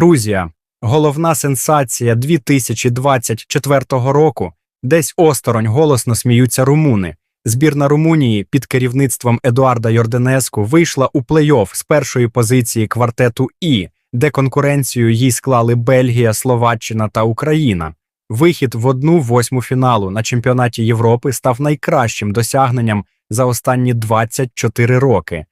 Грузія головна сенсація 2024 року. Десь осторонь голосно сміються румуни. Збірна Румунії під керівництвом Едуарда Йорденеску вийшла у плей-офф з першої позиції квартету І, де конкуренцію їй склали Бельгія, Словаччина та Україна. Вихід в одну восьму фіналу на чемпіонаті Європи став найкращим досягненням за останні 24 роки.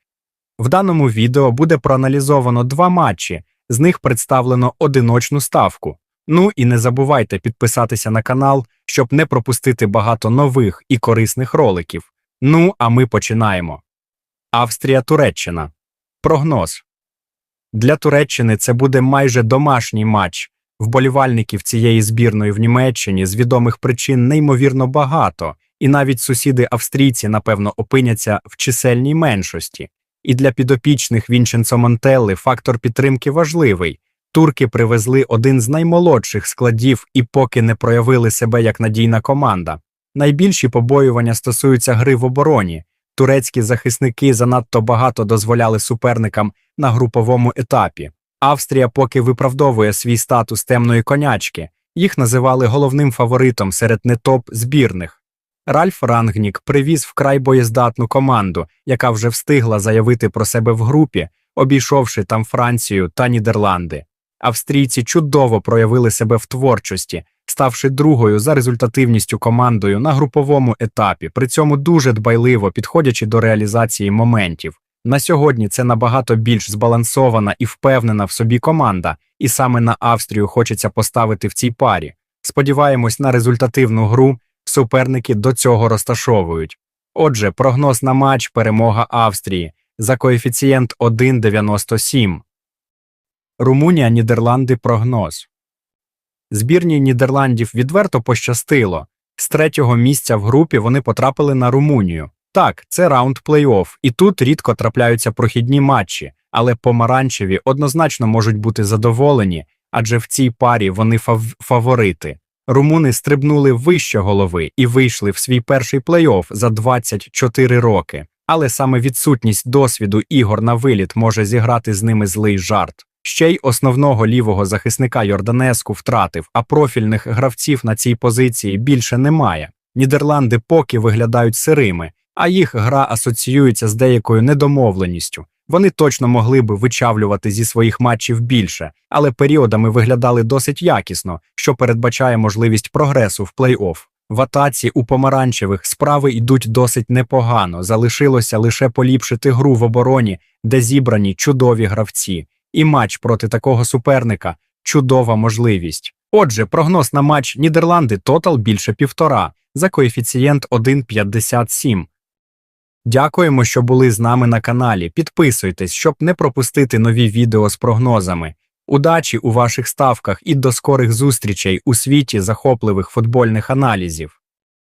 В даному відео буде проаналізовано два матчі, з них представлено одиночну ставку. Ну і не забувайте підписатися на канал, щоб не пропустити багато нових і корисних роликів. Ну, а ми починаємо. Австрія-Туреччина. Прогноз. Для Туреччини це буде майже домашній матч. Вболівальників цієї збірної в Німеччині з відомих причин неймовірно багато, і навіть сусіди австрійці, напевно, опиняться в чисельній меншості. І для підопічних Вінченцо Монтелли фактор підтримки важливий. Турки привезли один з наймолодших складів і поки не проявили себе як надійна команда. Найбільші побоювання стосуються гри в обороні. Турецькі захисники занадто багато дозволяли суперникам на груповому етапі. Австрія поки виправдовує свій статус темної конячки, їх називали головним фаворитом серед нетоп збірних. Ральф Рангнік привіз вкрай боєздатну команду, яка вже встигла заявити про себе в групі, обійшовши там Францію та Нідерланди. Австрійці чудово проявили себе в творчості, ставши другою за результативністю командою на груповому етапі, при цьому дуже дбайливо підходячи до реалізації моментів. На сьогодні це набагато більш збалансована і впевнена в собі команда, і саме на Австрію хочеться поставити в цій парі. Сподіваємось на результативну гру, суперники до цього розташовують. Отже, прогноз на матч перемога Австрії за коефіцієнт 1,97. Румунія Нідерланди прогноз. Збірні Нідерландів відверто пощастило. З третього місця в групі вони потрапили на Румунію. Так, це раунд плей-офф, і тут рідко трапляються прохідні матчі, але помаранчеві однозначно можуть бути задоволені, адже в цій парі вони фав фаворити. Румуни стрибнули вище голови і вийшли в свій перший плей-офф за 24 роки. Але саме відсутність досвіду ігор на виліт може зіграти з ними злий жарт. Ще й основного лівого захисника Йорданеску втратив, а профільних гравців на цій позиції більше немає. Нідерланди поки виглядають сирими, а їх гра асоціюється з деякою недомовленістю. Вони точно могли би вичавлювати зі своїх матчів більше, але періодами виглядали досить якісно, що передбачає можливість прогресу в плей-офф. В атаці у помаранчевих справи йдуть досить непогано. Залишилося лише поліпшити гру в обороні, де зібрані чудові гравці. І матч проти такого суперника чудова можливість. Отже, прогноз на матч Нідерланди тотал більше півтора за коефіцієнт 1,57. Дякуємо, що були з нами на каналі. Підписуйтесь, щоб не пропустити нові відео з прогнозами. Удачі у ваших ставках і до скорих зустрічей у світі захопливих футбольних аналізів.